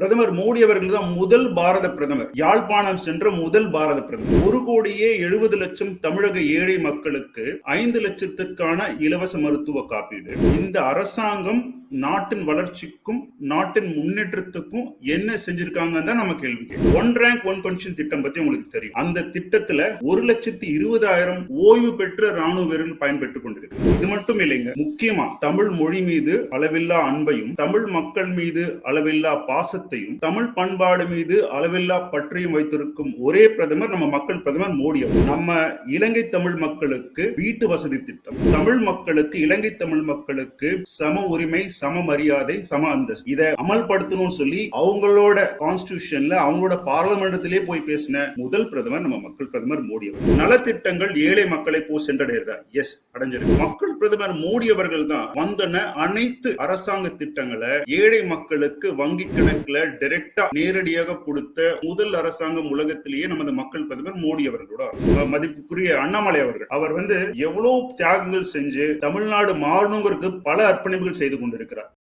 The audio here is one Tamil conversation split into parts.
பிரதமர் மோடி அவர்கள் தான் முதல் பாரத பிரதமர். யாழ்ப்பாணம் சென்ற முதல் பாரத பிரதமர். ஒரு கோடியே எழுபது லட்சம் தமிழக ஏழை மக்களுக்கு ஐந்து லட்சத்திற்கான இலவச மருத்துவ காப்பீடு. இந்த அரசாங்கம் நாட்டின் வளர்ச்சிக்கும் நாட்டின் முன்னேற்றத்துக்கும் என்ன செஞ்சிருக்காங்க தான் நம்ம கேள்வி ஒன் ரேங்க் ஒன் பென்ஷன் திட்டம் பத்தி உங்களுக்கு தெரியும். அந்த திட்டத்துல ஒரு லட்சத்தி இருபதாயிரம் ஓய்வு பெற்ற ராணுவ வீரர்கள் பயன்பெற்றுக் கொண்டிருக்கு இது மட்டும் இல்லைங்க. முக்கியமா தமிழ் மொழி மீது அளவில்லா அன்பையும் தமிழ் மக்கள் மீது அளவில்லா பாசத்தையும் தமிழ் பண்பாடு மீது அளவில்லா பற்றியும் வைத்திருக்கும் ஒரே பிரதமர் நம்ம மக்கள் பிரதமர் மோடி நம்ம இலங்கை தமிழ் மக்களுக்கு வீட்டு வசதி திட்டம். தமிழ் மக்களுக்கு இலங்கை தமிழ் மக்களுக்கு சம உரிமை சம மரியாதை சம அந்தஸ்து. இதை அமல்படுத்தணும்னு சொல்லி அவங்களோட கான்ஸ்டியூஷன்ல அவங்களோட பார்லமெண்டத்திலே போய் பேசின முதல் பிரதமர் நம்ம மக்கள் பிரதமர் மோடி அவர்கள். நலத்திட்டங்கள் ஏழை மக்களை போ சென்றடைகிறதா? எஸ் அடைஞ்சிருக்கு. மக்கள் பிரதமர் மோடி அவர்கள் தான் வந்தன அனைத்து அரசாங்க திட்டங்களை ஏழை மக்களுக்கு வங்கி கணக்குல டைரக்டா நேரடியாக கொடுத்த முதல் அரசாங்கம் உலகத்திலேயே நமது மக்கள் பிரதமர் மோடி அவர்களோட மதிப்புக்குரிய அண்ணாமலை அவர்கள். அவர் வந்து எவ்வளவு தியாகங்கள் செஞ்சு தமிழ்நாடு மாறணுங்கிறதுக்கு பல அர்ப்பணிப்புகள் செய்து கொண்டிருக்கு இருக்கிறார்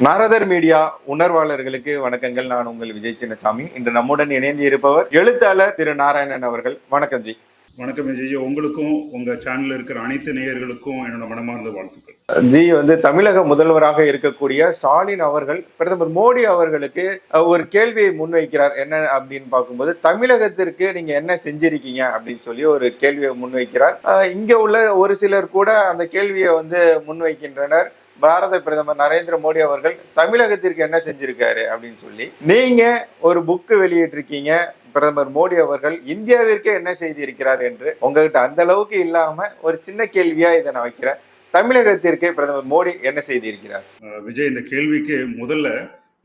நாரதர் மீடியா உணர்வாளர்களுக்கு வணக்கங்கள். நான் உங்கள் விஜய் சின்னசாமி. இன்று நம்முடன் இணைந்து இருப்பவர் எழுத்தாளர் திரு நாராயணன் அவர்கள். வணக்கம் ஜி. வணக்கம் விஜய். உங்களுக்கும் உங்க சேனல் இருக்கிற அனைத்து நேயர்களுக்கும் என்னோட மனமார்ந்த வாழ்த்துக்கள். ஜி வந்து தமிழக முதல்வராக இருக்கக்கூடிய ஸ்டாலின் அவர்கள் பிரதமர் மோடி அவர்களுக்கு ஒரு கேள்வியை முன்வைக்கிறார். என்ன அப்படின்னு பார்க்கும்போது தமிழகத்திற்கு நீங்க என்ன செஞ்சிருக்கீங்க அப்படின்னு சொல்லி ஒரு கேள்வியை முன்வைக்கிறார். இங்க உள்ள ஒரு சிலர் கூட அந்த கேள்வியை வந்து முன்வைக்கின்றனர். பாரத பிரதமர் நரேந்திர மோடி அவர்கள் தமிழகத்திற்கு என்ன செஞ்சிருக்காரு அப்படின்னு சொல்லி. நீங்க ஒரு புக்கு வெளியிட்டிருக்கீங்க. பிரதமர் மோடி அவர்கள் இந்தியாவிற்கே என்ன செய்திருக்கிறார் என்று உங்ககிட்ட அந்த அளவுக்கு இல்லாம ஒரு சின்ன கேள்வியா இதை நான் வைக்கிறேன். தமிழகத்திற்கு பிரதமர் மோடி என்ன செய்திருக்கிறார்? விஜய் இந்த கேள்விக்கு முதல்ல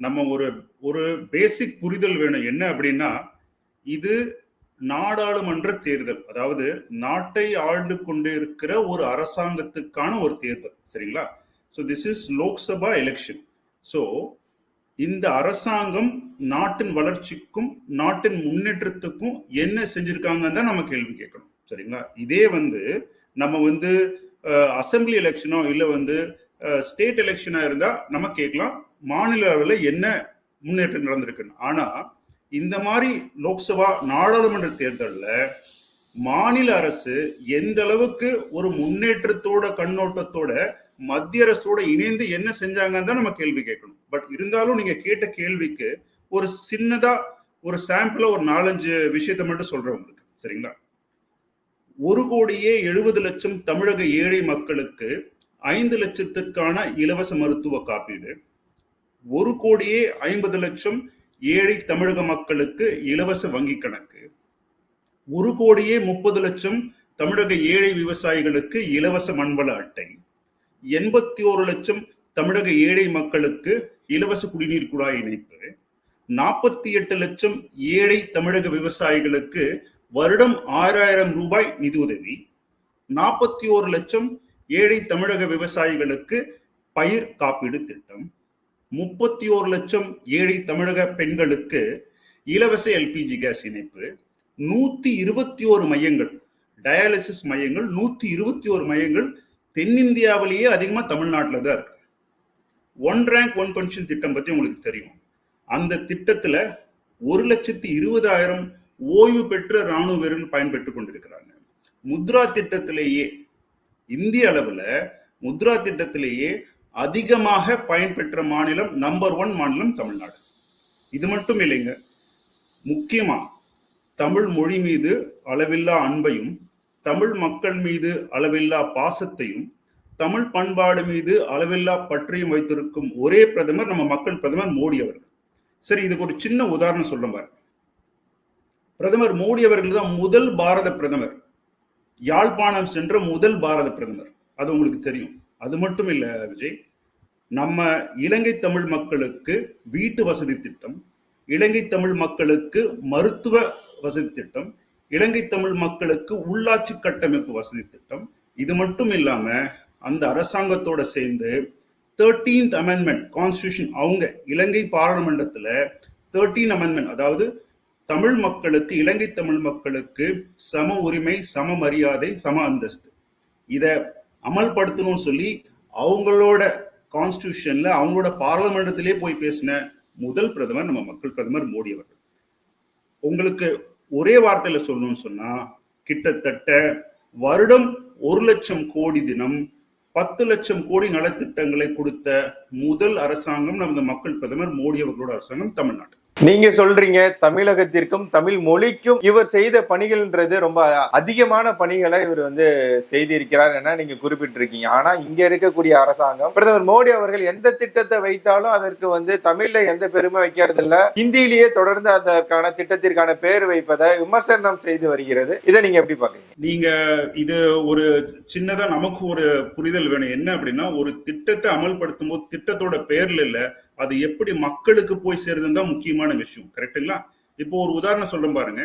நம்ம ஒரு ஒரு பேசிக் புரிதல் வேணும். என்ன அப்படின்னா இது நாடாளுமன்ற தேர்தல். அதாவது நாட்டை ஆழ்ந்து கொண்டு இருக்கிற ஒரு அரசாங்கத்துக்கான ஒரு தேர்தல். சரிங்களா? So this is Lok Sabha election so இந்த அரசாங்கம் நாட்டின் வளர்ச்சிக்கும் நாட்டின் முன்னேற்றத்துக்கும் என்ன செஞ்சிருக்காங்கன்னு தான் நம்ம கேள்வி கேட்கணும். சரிங்களா? இதே வந்து நம்ம வந்து அசம்பிளி எலெக்ஷனோ இல்லை வந்து ஸ்டேட் எலெக்ஷனா இருந்தா நம்ம கேட்கலாம் மாநில அளவில் என்ன முன்னேற்றம் நடந்திருக்குன்னு. ஆனா இந்த மாதிரி லோக்சபா நாடாளுமன்ற தேர்தலில் மாநில அரசு எந்த அளவுக்கு ஒரு முன்னேற்றத்தோட கண்ணோட்டத்தோட மத்திய அரசோட இணைந்து என்ன செஞ்சாங்கன்னு தான் நம்ம கேள்வி கேட்கணும். பட் இருந்தாலும் நீங்க கேட்ட கேள்விக்கு ஒரு சின்னதா ஒரு சாம்பிளா ஒரு நாலஞ்சு விஷயத்த மட்டும் சொல்றேன் உங்களுக்கு. சரிங்களா? ஒரு கோடியே எழுபது லட்சம் தமிழக ஏழை மக்களுக்கு ஐந்து லட்சத்திற்கான இலவச மருத்துவ காப்பீடு. ஒரு கோடியே ஐம்பது லட்சம் ஏழை தமிழக மக்களுக்கு இலவச வங்கி கணக்கு. ஒரு கோடியே முப்பது லட்சம் தமிழக ஏழை விவசாயிகளுக்கு இலவச மண்வள அட்டை. எண்பத்தி ஒரு லட்சம் தமிழக ஏழை மக்களுக்கு இலவச குடிநீர் குழாய் இணைப்பு நாற்பத்தி எட்டு லட்சம் ஏழை தமிழக விவசாயிகளுக்கு வருடம் ஆறாயிரம் ரூபாய் நிதியுதவி நாற்பத்தி ஓரு லட்சம் ஏழை தமிழக விவசாயிகளுக்கு பயிர் காப்பீடு திட்டம் முப்பத்தி ஓரு லட்சம் ஏழை தமிழக பெண்களுக்கு இலவச எல்பிஜி கேஸ் இணைப்பு நூத்தி இருபத்தி ஓரு மையங்கள் டயாலிசிஸ் மையங்கள் நூத்தி இருபத்தி ஓரு மையங்கள் தென்னிந்தியாவிலேயே அதிகமா தமிழ்நாட்டில் தான் இருக்கு ஒன் ரேங்க் ஒன் பென்ஷன் திட்டம் பத்தி உங்களுக்கு தெரியும். அந்த திட்டத்துல ஒரு லட்சத்தி இருபதாயிரம் ஓய்வு பெற்ற ராணுவ வீரர்கள் பயன்பெற்றுக் கொண்டிருக்கிறாங்க. முத்ரா திட்டத்திலேயே இந்திய அளவுல முத்ரா திட்டத்திலேயே அதிகமாக பயன்பெற்ற மாநிலம் நம்பர் ஒன் மாநிலம் தமிழ்நாடு. இது மட்டும் இல்லைங்க. முக்கியமா தமிழ் மொழி மீது அளவில்லா அன்பையும் தமிழ் மக்கள் மீது அளவில்லா பாசத்தையும் தமிழ் பண்பாடு மீது அளவில்லா பற்றியும் வைத்திருக்கும் ஒரே பிரதமர் நம்ம மக்கள் பிரதமர் மோடி அவர்கள். சரி இதுக்கு ஒரு சின்ன உதாரணம் சொல்ல பாருங்க. பிரதமர் மோடி அவர்கள் தான் முதல் பாரத பிரதமர். யாழ்ப்பாணம் சென்ற முதல் பாரத பிரதமர். அது உங்களுக்கு தெரியும். அது மட்டும் இல்ல விஜய். நம்ம இலங்கை தமிழ் மக்களுக்கு வீட்டு வசதி திட்டம் இலங்கை தமிழ் மக்களுக்கு மருத்துவ வசதி திட்டம் இலங்கை தமிழ் மக்களுக்கு உள்ளாட்சி கட்டமைப்பு வசதி திட்டம் இது மட்டும் இல்லாம அந்த அரசாங்கத்தோட சேர்ந்து தேர்டீன்த் அமெண்ட்மெண்ட் கான்ஸ்டியூஷன் அவங்க இலங்கை பாராளுமன்றத்தில் தேர்ட்டீன் அமெண்ட்மெண்ட் அதாவது தமிழ் மக்களுக்கு இலங்கை தமிழ் மக்களுக்கு சம உரிமை சம மரியாதை சம அந்தஸ்து. இதை அமல்படுத்தணும்னு சொல்லி அவங்களோட கான்ஸ்டியூஷன்ல அவங்களோட பாராளுமன்றத்திலே போய் பேசின முதல் பிரதமர் நம்ம மக்கள் பிரதமர் மோடி அவர்கள். உங்களுக்கு ஒரே வார்த்தையில சொல்லணும்னு சொன்னா கிட்டத்தட்ட வருடம் ஒரு லட்சம் கோடி தினம் பத்து லட்சம் கோடி நலத்திட்டங்களை கொடுத்த முதல் அரசாங்கம் நமது மக்கள் பிரதமர் மோடி அவர்களோட அரசாங்கம் தமிழ்நாடு. நீங்க சொல்றீங்க தமிழகத்திற்கும் தமிழ் மொழிக்கும் இவர் செய்த பணிகள்ன்றது ரொம்ப அதிகமான பணிகளை இவர் வந்து செய்திருக்கிறார் என நீங்க குறிப்பிட்டிருக்கீங்க. ஆனா இங்க இருக்கக்கூடிய அரசாங்கம் பிரதமர் மோடி அவர்கள் எந்த திட்டத்தை வைத்தாலும் அதற்கு வந்து தமிழ்ல எந்த பெருமை வைக்கிறது இல்ல ஹிந்தியிலேயே தொடர்ந்து அதற்கான திட்டத்திற்கான பேர் வைப்பதை விமர்சனம் செய்து வருகிறது. இதை நீங்க எப்படி பாக்குறீங்க நீங்க இது ஒரு சின்னதா நமக்கு ஒரு புரிதல் வேணும். என்ன அப்படின்னா ஒரு திட்டத்தை அமல்படுத்தும் போது திட்டத்தோட பேர்ல இல்ல அது எப்படி மக்களுக்கு போய் சேருதுன்னு தான் முக்கியமான விஷயம். கரெக்டுங்களா இப்போ ஒரு உதாரணம் சொல்றேன் பாருங்க.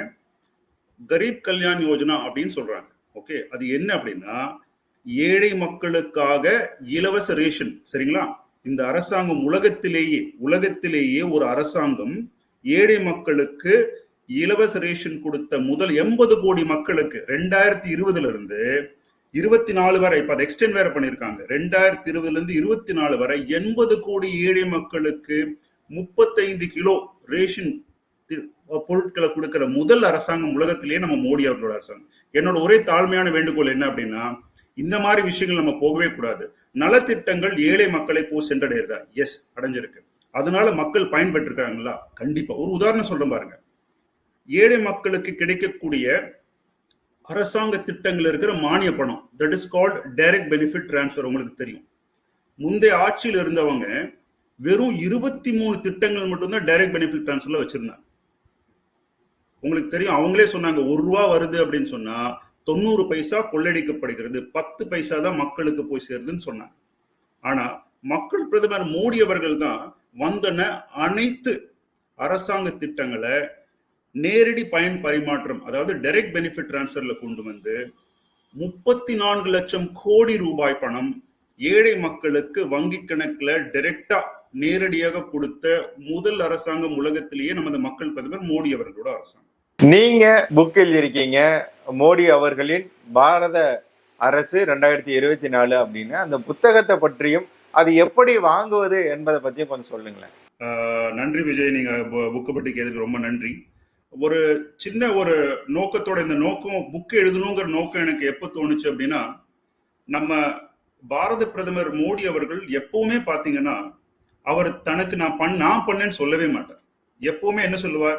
கரீப் கல்யாண் யோஜனா அப்படின்னு சொல்றாங்க. ஓகே அது என்ன அப்படின்னா ஏழை மக்களுக்காக இலவச ரேஷன். சரிங்களா? இந்த அரசாங்கம் உலகத்திலேயே உலகத்திலேயே ஒரு அரசாங்கம் ஏழை மக்களுக்கு இலவச ரேஷன் கொடுத்த முதல் எண்பது கோடி மக்களுக்கு ரெண்டாயிரத்தி இருபதுல இருந்து இருபத்தி நாலு வரை இப்ப அதை எக்ஸ்டென்ட் வேற பண்ணிருக்காங்க. ரெண்டாயிரத்தி இருபதுல இருந்து இருபத்தி நாலு வரை எண்பது கோடி ஏழை மக்களுக்கு முப்பத்தைந்து கிலோ ரேஷன் பொருட்களை கொடுக்கிற முதல் அரசாங்கம் உலகத்திலேயே நம்ம மோடி அவர்களோட அரசாங்கம். என்னோட ஒரே தாழ்மையான வேண்டுகோள் என்ன அப்படின்னா இந்த மாதிரி விஷயங்கள் நம்ம போகவே கூடாது. நலத்திட்டங்கள் ஏழை மக்களை போ சென்றடைகிறதா? எஸ் அடைஞ்சிருக்கு. அதனால மக்கள் பயன்பெற்றிருக்காங்களா? கண்டிப்பா. ஒரு உதாரணம் சொல்றேன் பாருங்க. ஏழை மக்களுக்கு கிடைக்கக்கூடிய அரசாங்க திட்டங்கள் இருக்கிற மானிய பணம் that is called direct benefit transfer உங்களுக்கு தெரியும். முந்தைய ஆட்சியில் இருந்தவங்க வெறும் இருபத்தி மூணு திட்டங்கள் மட்டும்தான் டைரக்ட் பெனிஃபிட் டிரான்ஸ்ஃபர்ல வச்சிருந்தாங்க. உங்களுக்கு தெரியும் அவங்களே சொன்னாங்க ஒரு ரூபா வருது அப்படின்னு சொன்னா தொண்ணூறு பைசா கொள்ளடிக்கப்படுகிறது பத்து பைசா தான் மக்களுக்கு போய் சேருதுன்னு சொன்னாங்க. ஆனா மக்கள் பிரதமர் மோடி அவர்கள் தான் வந்தன அனைத்து அரசாங்க திட்டங்களை நேரடி பயன் பரிமாற்றம் அதாவது டைரக்ட் பெனிஃபிட் டிரான்ஸ்ஃபர்ல கொண்டு வந்து முப்பத்தி நான்கு லட்சம் கோடி ரூபாய் பணம் ஏழை மக்களுக்கு வங்கி கணக்குல டைரக்டா நேரடியாக கொடுத்த முதல் அரசாங்கம் உலகத்திலேயே நமது மக்கள் பிரதமர் மோடி அவர்களோட அரசாங்கம். நீங்க புக் எழுதியிருக்கீங்க மோடி அவர்களின் பாரத அரசு ரெண்டாயிரத்தி இருபத்தி நாலு அப்படின்னு அந்த புத்தகத்தை பற்றியும் அது எப்படி வாங்குவது என்பதை பத்தியும் கொஞ்சம் சொல்லுங்களேன். நன்றி விஜய் நீங்க புக்கு பற்றி கேட்டதுக்கு ரொம்ப நன்றி. ஒரு சின்ன ஒரு நோக்கத்தோட இந்த நோக்கம் புக்கு எழுதணுங்கிற நோக்கம் எனக்கு எப்போ தோணுச்சு அப்படின்னா நம்ம பாரத பிரதமர் மோடி அவர்கள் எப்பவுமே பார்த்தீங்கன்னா அவர் தனக்கு நான் பண் நான் பண்ணேன்னு சொல்லவே மாட்டார். எப்பவுமே என்ன சொல்லுவார்?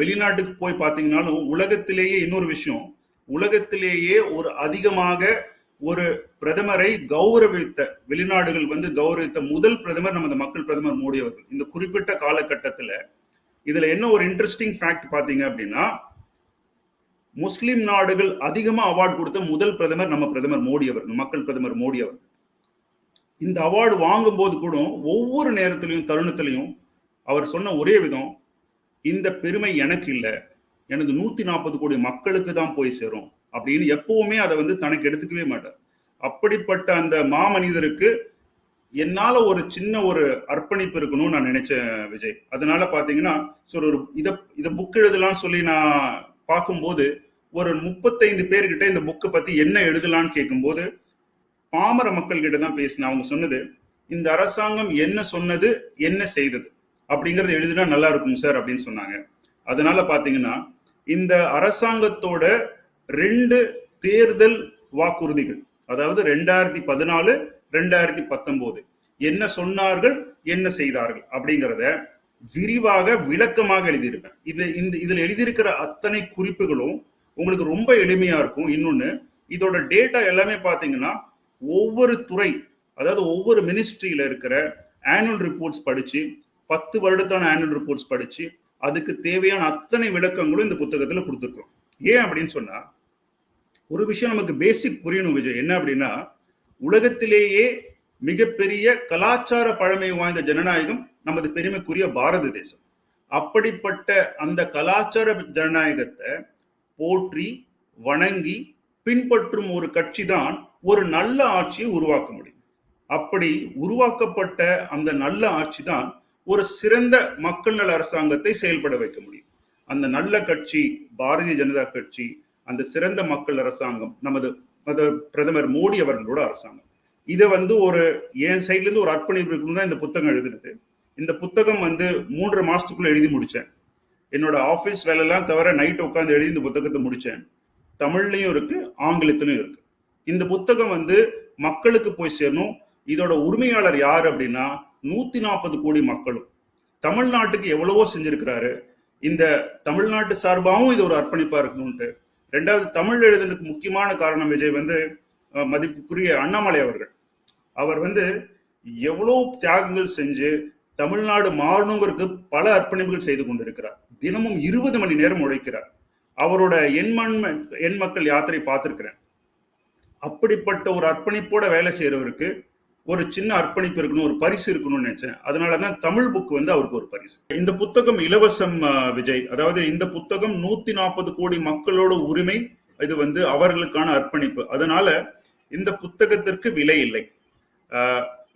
வெளிநாட்டுக்கு போய் பார்த்தீங்கன்னாலும் உலகத்திலேயே இன்னொரு விஷயம் உலகத்திலேயே ஒரு அதிகமாக ஒரு பிரதமரை கௌரவித்த வெளிநாடுகள் வந்து கௌரவித்த முதல் பிரதமர் நமது மக்கள் பிரதமர் மோடி அவர்கள். இந்த குறிப்பிட்ட காலகட்டத்தில் இதுல என்ன ஒரு இன்ட்ரெஸ்டிங் ஃபேக்ட் பாத்தீங்க அப்படின்னா முஸ்லிம் நாடுகள் அதிகமா அவார்டு கொடுத்த முதல் பிரதமர் நம்ம பிரதமர் மோடி அவர்கள் மக்கள் பிரதமர் மோடி அவர்கள் இந்த அவார்டு வாங்கும் போது கூட ஒவ்வொரு நேரத்திலையும் தருணத்திலையும் அவர் சொன்ன ஒரே விதம் இந்த பெருமை எனக்கு இல்லை. எனது நூத்தி நாற்பது கோடி மக்களுக்கு தான் போய் சேரும். அப்படின்னு எப்பவுமே அதை வந்து தனக்கு எடுத்துக்கவே மாட்டார். அப்படிப்பட்ட அந்த மாமனிதருக்கு என்னால ஒரு சின்ன ஒரு அர்ப்பணிப்பு இருக்கணும்னு நான் நினைச்சேன் விஜய். அதனால பாத்தீங்கன்னா சரி ஒரு இத இதை புக் எழுதலாம்னு சொல்லி நான் பார்க்கும்போது ஒரு முப்பத்தைந்து பேர்கிட்ட இந்த புக்கை பத்தி என்ன எழுதலாம்னு கேட்கும்போது பாமர மக்கள் கிட்ட தான் பேசினேன். அவங்க சொன்னது இந்த அரசாங்கம் என்ன சொன்னது என்ன செய்தது? அப்படிங்கறது எழுதினா நல்லா இருக்கும் சார் அப்படின்னு சொன்னாங்க. அதனால பாத்தீங்கன்னா இந்த அரசாங்கத்தோட ரெண்டு தேர்தல் வாக்குறுதிகள் அதாவது ரெண்டாயிரத்தி பதினாலு ரெண்டாயிரத்தி பத்தொன்பது என்ன சொன்னார்கள் என்ன செய்தார்கள் அப்படிங்கிறத விரிவாக விளக்கமாக எழுதியிருப்பேன் இது இந்த இதுல எழுதியிருக்கிற அத்தனை குறிப்புகளும் உங்களுக்கு ரொம்ப எளிமையா இருக்கும். இன்னொன்னு இதோட டேட்டா எல்லாமே பாத்தீங்கன்னா ஒவ்வொரு துறை அதாவது ஒவ்வொரு மினிஸ்ட்ரியில இருக்கிற ஆனுவல் ரிப்போர்ட்ஸ் படிச்சு பத்து வருடத்தான ஆனுவல் ரிப்போர்ட்ஸ் படிச்சு அதுக்கு தேவையான அத்தனை விளக்கங்களும் இந்த புத்தகத்துல கொடுத்துருக்கோம் ஏன் அப்படின்னு சொன்னா ஒரு விஷயம் நமக்கு பேசிக் புரியணும் விஜய். என்ன அப்படின்னா உலகத்திலேயே மிகப்பெரிய கலாச்சார பழமை வாய்ந்த ஜனநாயகம் நமது பெருமைக்குரிய பாரத தேசம். அப்படிப்பட்ட அந்த கலாச்சார ஜனநாயகத்தை போற்றி வணங்கி பின்பற்றும் ஒரு கட்சி தான் ஒரு நல்ல ஆட்சியை உருவாக்க முடியும். அப்படி உருவாக்கப்பட்ட அந்த நல்ல ஆட்சி தான் ஒரு சிறந்த மக்கள் நல அரசாங்கத்தை செயல்பட வைக்க முடியும். அந்த நல்ல கட்சி பாரதிய ஜனதா கட்சி அந்த சிறந்த மக்கள் அரசாங்கம் நமது பிரதமர் மோடி அவர்களோட அரசாங்கம். இதை வந்து ஒரு என் சைட்ல இருந்து ஒரு அர்ப்பணிப்பு இருக்கணும் தான் இந்த புத்தகம் எழுதுனது. இந்த புத்தகம் வந்து மூன்று மாசத்துக்குள்ள எழுதி முடிச்சேன். என்னோட ஆஃபீஸ் வேலையெல்லாம் தவிர நைட் உட்காந்து எழுதி இந்த புத்தகத்தை முடிச்சேன். தமிழ்லையும் இருக்கு ஆங்கிலத்திலும் இருக்கு. இந்த புத்தகம் வந்து மக்களுக்கு போய் சேரணும். இதோட உரிமையாளர் யார் அப்படின்னா நூத்தி நாற்பது கோடி மக்களும். தமிழ்நாட்டுக்கு எவ்வளவோ செஞ்சிருக்கிறாரு. இந்த தமிழ்நாட்டு சார்பாகவும் இது ஒரு அர்ப்பணிப்பா இருக்கணும்ட்டு ரெண்டாவது தமிழ் எழுதுனதுக்கு முக்கியமான காரணம் விஜய் வந்து மதிப்புக்குரிய அண்ணாமலை அவர்கள். அவர் வந்து எவ்வளோ தியாகங்கள் செஞ்சு தமிழ்நாடு மாறணுங்கிறதுக்கு பல அர்ப்பணிப்புகள் செய்து கொண்டிருக்கிறார். தினமும் இருபது மணி நேரம் உழைக்கிறார். அவரோட எண்மண் எண் மக்கள் யாத்திரை பார்த்திருக்கிறேன். அப்படிப்பட்ட ஒரு அர்ப்பணிப்போட வேலை செய்யறவருக்கு ஒரு சின்ன அர்ப்பணிப்பு இருக்கணும் ஒரு பரிசு இருக்கணும்னு நினைச்சேன். அதனாலதான் தமிழ் புக் வந்து அவருக்கு ஒரு பரிசு. இந்த புத்தகம் இலவசம் விஜய். அதாவது இந்த புத்தகம் நூத்தி நாற்பது கோடி மக்களோட உரிமை இது வந்து அவர்களுக்கான அர்ப்பணிப்பு. அதனால இந்த புத்தகத்திற்கு விலை இல்லை.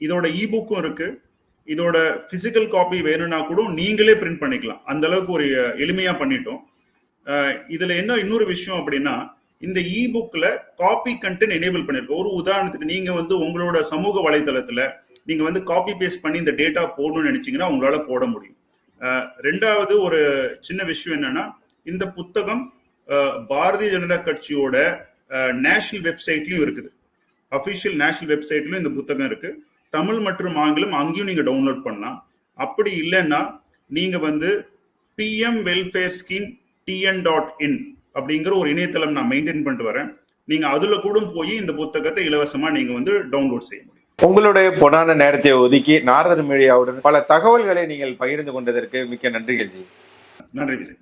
இதோட இபுக்கும் இருக்கு. இதோட பிசிக்கல் காப்பி வேணும்னா கூட நீங்களே பிரிண்ட் பண்ணிக்கலாம். அந்த அளவுக்கு ஒரு எளிமையா பண்ணிட்டோம். இதுல என்ன இன்னொரு விஷயம் அப்படின்னா இந்த இ புக்ல காப்பி கண்டென்ட் எனேபிள் பண்ணிருக்கோம். ஒரு உதாரணத்துக்கு நீங்க வந்து உங்களோட சமூக வலைதளத்துல நீங்க வந்து காப்பி பேஸ்ட் பண்ணி இந்த டேட்டா போடணும்னு நினைச்சீங்கன்னா உங்களால போட முடியும். ரெண்டாவது ஒரு சின்ன விஷயம் என்னன்னா இந்த புத்தகம் பாரதிய ஜனதா கட்சியோட நேஷனல் வெப்சைட்லயும் இருக்குது. அபிஷியல் நேஷனல் வெப்சைட்லயும் இந்த புத்தகம் இருக்கு. தமிழ் மற்றும் ஆங்கிலம் அங்கேயும் நீங்க டவுன்லோட் பண்ணலாம். அப்படி இல்லைன்னா நீங்க வந்து PM welfare scheme TN dot in அப்படிங்கிற ஒரு இணையதளம் நான் மெயின்டைன் பண்ணிட்டு வரேன். நீங்க அதுல கூட போய் இந்த புத்தகத்தை இலவசமா நீங்க வந்து டவுன்லோட் செய்ய முடியும். உங்களுடைய பொன்னான நேரத்தை ஒதுக்கி நாரதர் மீடியாவுடன் பல தகவல்களை நீங்கள் பகிர்ந்து கொண்டதற்கு மிக்க நன்றிகள் ஜி நன்றி விஜய்.